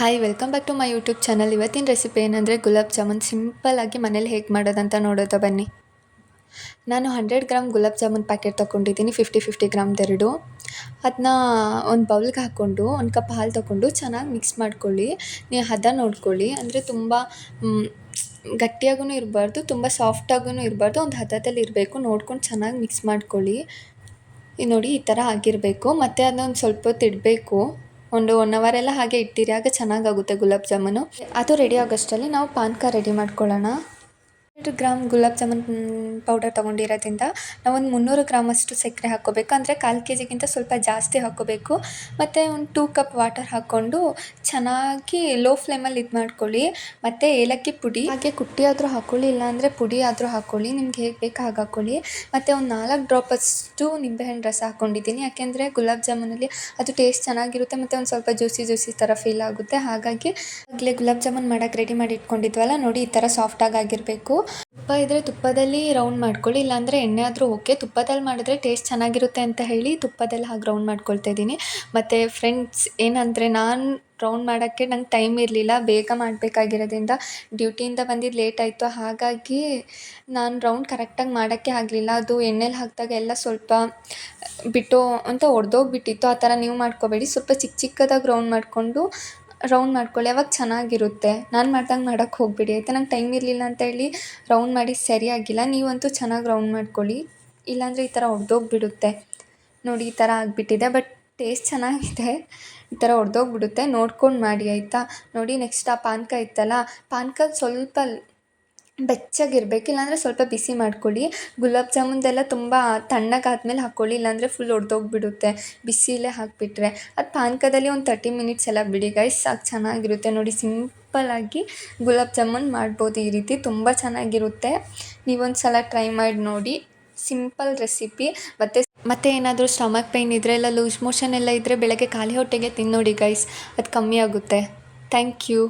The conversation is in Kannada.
Hi welcome back to my YouTube channel ಇವತ್ತಿನ ರೆಸಿಪಿ ಏನಂದರೆ ಗುಲಾಬ್ ಜಾಮೂನ್. ಸಿಂಪಲ್ಲಾಗಿ ಮನೇಲಿ ಹೇಗೆ ಮಾಡೋದಂತ ನೋಡೋದ ಬನ್ನಿ. ನಾನು hundred gram gulab jamun packet ತೊಗೊಂಡಿದ್ದೀನಿ ಫಿಫ್ಟಿ ಫಿಫ್ಟಿ ಗ್ರಾಮ್ದೆರಡು ಅದನ್ನ ಒಂದು ಬೌಲ್ಗೆ ಹಾಕ್ಕೊಂಡು, ಒಂದು ಕಪ್ ಹಾಲು ತೊಗೊಂಡು ಚೆನ್ನಾಗಿ ಮಿಕ್ಸ್ ಮಾಡ್ಕೊಳ್ಳಿ. ನೀವು ಹದ ನೋಡ್ಕೊಳ್ಳಿ. ಅಂದರೆ ತುಂಬ ಗಟ್ಟಿಯಾಗೂ ಇರಬಾರ್ದು, ತುಂಬ ಸಾಫ್ಟಾಗೂ ಇರಬಾರ್ದು. ಒಂದು ಹದದಲ್ಲಿ ಇರಬೇಕು. ನೋಡ್ಕೊಂಡು ಚೆನ್ನಾಗಿ ಮಿಕ್ಸ್ ಮಾಡ್ಕೊಳ್ಳಿ. ನೋಡಿ ಈ ಥರ ಆಗಿರಬೇಕು. ಮತ್ತು ಅದನ್ನೊಂದು ಸ್ವಲ್ಪ ಹೊತ್ತು ಇಡಬೇಕು. ಒಂದು ಒನ್ ಅವರ್ ಎಲ್ಲ ಹಾಗೆ ಇಟ್ಟಿರಿ, ಆಗ ಚೆನ್ನಾಗಾಗುತ್ತೆ ಗುಲಾಬ್ ಜಾಮೂನು. ಅದು ರೆಡಿ ಆಗೋಷ್ಟರಲ್ಲಿ ನಾವು ಪಾನಕ ರೆಡಿ ಮಾಡ್ಕೊಳ್ಳೋಣ. ಗ್ರಾಮ್ ಗುಲಾಬ್ ಜಾಮೂನ್ ಪೌಡರ್ ತೊಗೊಂಡಿರೋದ್ರಿಂದ ನಾವೊಂದು ಮುನ್ನೂರು ಗ್ರಾಮಷ್ಟು ಸಕ್ಕರೆ ಹಾಕ್ಕೋಬೇಕು. ಅಂದರೆ ಕಾಲು ಕೆ ಜಿಗಿಂತ ಸ್ವಲ್ಪ ಜಾಸ್ತಿ ಹಾಕ್ಕೋಬೇಕು. ಮತ್ತು ಒಂದು ಟೂ ಕಪ್ ವಾಟರ್ ಹಾಕ್ಕೊಂಡು ಚೆನ್ನಾಗಿ ಲೋ ಫ್ಲೇಮಲ್ಲಿ ಇದು ಮಾಡ್ಕೊಳ್ಳಿ. ಮತ್ತು ಏಲಕ್ಕಿ ಪುಡಿ. ಹಾಗೆ ಕುಟ್ಟಿ ಆದರೂ ಹಾಕ್ಕೊಳ್ಳಿ ಇಲ್ಲಾಂದರೆ ಪುಡಿ ಆದರೂ ಹಾಕ್ಕೊಳ್ಳಿ ನಿಮ್ಗೆ ಹೇಗೆ ಬೇಕು ಹಾಗೆ ಹಾಕ್ಕೊಳ್ಳಿ ಮತ್ತು ಒಂದು ನಾಲ್ಕು ಡ್ರಾಪಷ್ಟು ನಿಂಬೆಹಣ್ಣು ರಸ ಹಾಕ್ಕೊಂಡಿದ್ದೀನಿ ಯಾಕೆಂದರೆ ಗುಲಾಬ್ ಜಾಮೂನಲ್ಲಿ ಅದು ಟೇಸ್ಟ್ ಚೆನ್ನಾಗಿರುತ್ತೆ. ಮತ್ತು ಒಂದು ಸ್ವಲ್ಪ ಜ್ಯೂಸಿ ಜ್ಯೂಸಿ ಥರ ಫೀಲ್ ಆಗುತ್ತೆ. ಹಾಗಾಗಿ ಆಗಲೇ ಗುಲಾಬ್ ಜಾಮೂನ್ ಮಾಡೋಕ್ಕೆ ರೆಡಿ ಮಾಡಿ ಇಟ್ಕೊಂಡಿದ್ವಲ್ಲ, ನೋಡಿ ಈ ಥರ ಸಾಫ್ಟಾಗಿ ಆಗಿರಬೇಕು. ತುಪ್ಪ ಇದ್ದರೆ ತುಪ್ಪದಲ್ಲಿ ರೌಂಡ್ ಮಾಡ್ಕೊಳ್ಳಿ, ಇಲ್ಲಾಂದರೆ ಎಣ್ಣೆ ಆದರೂ ಓಕೆ ತುಪ್ಪದಲ್ಲಿ ಮಾಡಿದ್ರೆ ಟೇಸ್ಟ್ ಚೆನ್ನಾಗಿರುತ್ತೆ ಅಂತ ಹೇಳಿ ತುಪ್ಪದಲ್ಲಿ ಹಾಗೆ ರೌಂಡ್ ಮಾಡ್ಕೊಳ್ತಾ ಇದ್ದೀನಿ. ಮತ್ತು ಫ್ರೆಂಡ್ಸ್ ಏನಂದರೆ ನಾನು ರೌಂಡ್ ಮಾಡೋಕ್ಕೆ ನಂಗೆ ಟೈಮ್ ಇರಲಿಲ್ಲ, ಬೇಗ ಮಾಡಬೇಕಾಗಿರೋದ್ರಿಂದ ಡ್ಯೂಟಿಯಿಂದ ಬಂದಿದ್ದು ಲೇಟ್ ಆಯಿತು. ಹಾಗಾಗಿ ನಾನು ರೌಂಡ್ ಕರೆಕ್ಟಾಗಿ ಮಾಡೋಕ್ಕೆ ಆಗಲಿಲ್ಲ. ಅದು ಎಣ್ಣೆಲಿ ಹಾಕಿದಾಗ ಎಲ್ಲ ಸ್ವಲ್ಪ ಬಿಟ್ಟು ಅಂತ ಒಡೆದೋಗ್ಬಿಟ್ಟಿತ್ತು. ಆ ಥರ ನೀವು ಮಾಡ್ಕೋಬೇಡಿ. ಸ್ವಲ್ಪ ಚಿಕ್ಕ ಚಿಕ್ಕದಾಗಿ ರೌಂಡ್ ಮಾಡಿಕೊಂಡು ರೌಂಡ್ ಮಾಡ್ಕೊಳ್ಳಿ. ಅವಾಗ ಚೆನ್ನಾಗಿರುತ್ತೆ. ನಾನು ಮಾಡ್ದಂಗೆ ಮಾಡೋಕ್ಕೆ ಹೋಗ್ಬಿಡಿ. ಆಯಿತಾ? ನಂಗೆ ಟೈಮ್ ಇರಲಿಲ್ಲ ಅಂತ ಹೇಳಿ ರೌಂಡ್ ಮಾಡಿ ಸರಿಯಾಗಿಲ್ಲ ನೀವಂತೂ ಚೆನ್ನಾಗಿ ರೌಂಡ್ ಮಾಡ್ಕೊಳ್ಳಿ. ಇಲ್ಲಾಂದರೆ ಈ ಥರ ಒಡೆದೋಗ್ಬಿಡುತ್ತೆ. ನೋಡಿ, ಈ ಥರ ಆಗಿಬಿಟ್ಟಿದೆ. ಬಟ್ ಟೇಸ್ಟ್ ಚೆನ್ನಾಗಿದೆ. ಈ ಥರ ಒಡೆದೋಗ್ಬಿಡುತ್ತೆ. ನೋಡ್ಕೊಂಡು ಮಾಡಿ, ಆಯಿತಾ? ನೋಡಿ ನೆಕ್ಸ್ಟ್ ಆ ಪಾನಕ ಇತ್ತಲ್ಲ? ಪಾನಕ ಸ್ವಲ್ಪ ಬೆಚ್ಚಗಿರ್ಬೇಕು, ಇಲ್ಲಾಂದರೆ ಸ್ವಲ್ಪ ಬಿಸಿ ಮಾಡ್ಕೊಳ್ಳಿ. ಗುಲಾಬ್ ಜಾಮೂನ್ದೆಲ್ಲ ತುಂಬ ತಣ್ಣಗಾದ್ಮೇಲೆ ಹಾಕ್ಕೊಳ್ಳಿ, ಇಲ್ಲಾಂದರೆ ಫುಲ್ ಒಡೆದೋಗ್ಬಿಡುತ್ತೆ. ಬಿಸಿಲೇ ಹಾಕಿಬಿಟ್ರೆ. ಅದು ಪಾನಕದಲ್ಲಿ ಒಂದು ತರ್ಟಿ ಮಿನಿಟ್ಸ್ ಎಲ್ಲ ಬಿಡಿ ಗೈಸ್ ಅದು ಚೆನ್ನಾಗಿರುತ್ತೆ. ನೋಡಿ ಸಿಂಪಲ್ಲಾಗಿ ಗುಲಾಬ್ ಜಾಮೂನ್ ಮಾಡ್ಬೋದು ಈ ರೀತಿ. ತುಂಬ ಚೆನ್ನಾಗಿರುತ್ತೆ. ನೀವೊಂದು ಸಲ ಟ್ರೈ ಮಾಡಿ ನೋಡಿ. Simple recipe. ಮತ್ತು ಮತ್ತು ಏನಾದರೂ ಸ್ಟಮಕ್ ಪೈನ್ ಇದ್ದರೆ ಇಲ್ಲ ಲೂಸ್ ಮೋಷನ್ ಎಲ್ಲ ಇದ್ದರೆ ಬೆಳಗ್ಗೆ ಖಾಲಿ ಹೊಟ್ಟೆಗೆ ತಿನ್ನೋಡಿ ಗೈಸ್ ಅದು ಕಮ್ಮಿ ಆಗುತ್ತೆ. Thank you.